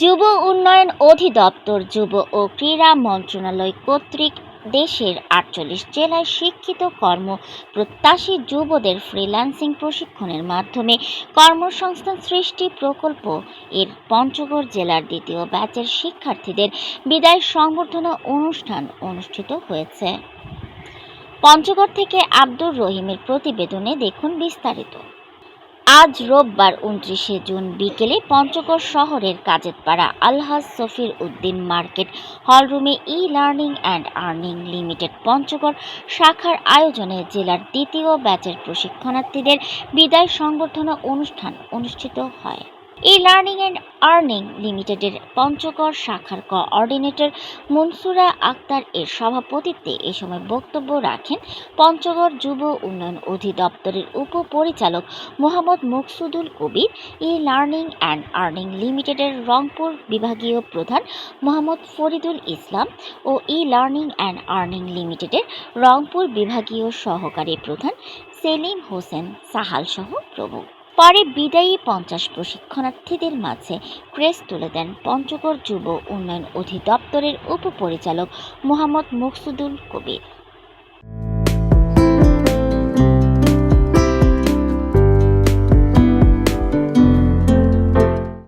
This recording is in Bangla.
যুব উন্নয়ন অধিদপ্তর যুব ও ক্রীড়া মন্ত্রণালয় কর্তৃক দেশের আটচল্লিশ জেলায় শিক্ষিত কর্ম প্রত্যাশী যুবদের ফ্রিল্যান্সিং প্রশিক্ষণের মাধ্যমে কর্মসংস্থান সৃষ্টি প্রকল্প এর পঞ্চগড় জেলার দ্বিতীয় ব্যাচের শিক্ষার্থীদের বিদায় সংবর্ধনা অনুষ্ঠান অনুষ্ঠিত হয়েছে। পঞ্চগড় থেকে আব্দুর রহিমের প্রতিবেদনে দেখুন বিস্তারিত। আজ রোববার উনত্রিশে জুন বিকেলে পঞ্চগড় শহরের কাজেতপাড়া আলহাজ Safir Uddin market হলরুমে E learning and earning limited Panchagarh শাখার আয়োজনে জেলার দ্বিতীয় ব্যাচের প্রশিক্ষণার্থীদের বিদায় সংবর্ধনা অনুষ্ঠান অনুষ্ঠিত হয়। ই লার্নিং অ্যান্ড আর্নিং লিমিটেডের পঞ্চগড় শাখার কোঅর্ডিনেটর মনসুরা আক্তার এর সভাপতিত্বে এ সময় বক্তব্য রাখেন পঞ্চগড় যুব উন্নয়ন অধিদপ্তরের উপপরিচালক Mohammad Maksudul Kabir E learning and earning লিমিটেডের রংপুর বিভাগীয় প্রধান মোহাম্মদ ফরিদুল ইসলাম ও ই লার্নিং অ্যান্ড আর্নিং লিমিটেডের রংপুর বিভাগীয় সহকারী প্রধান সেলিম হোসেন সাহাল সহ প্রমুখ। পরে বিদায়ী পঞ্চাশ প্রশিক্ষণার্থীদের মাঝে ক্রেস তুলে দেন পঞ্চগড় যুব উন্নয়ন অধিদপ্তরের উপপরিচালক মোহাম্মদ মুকসুদুল কবির।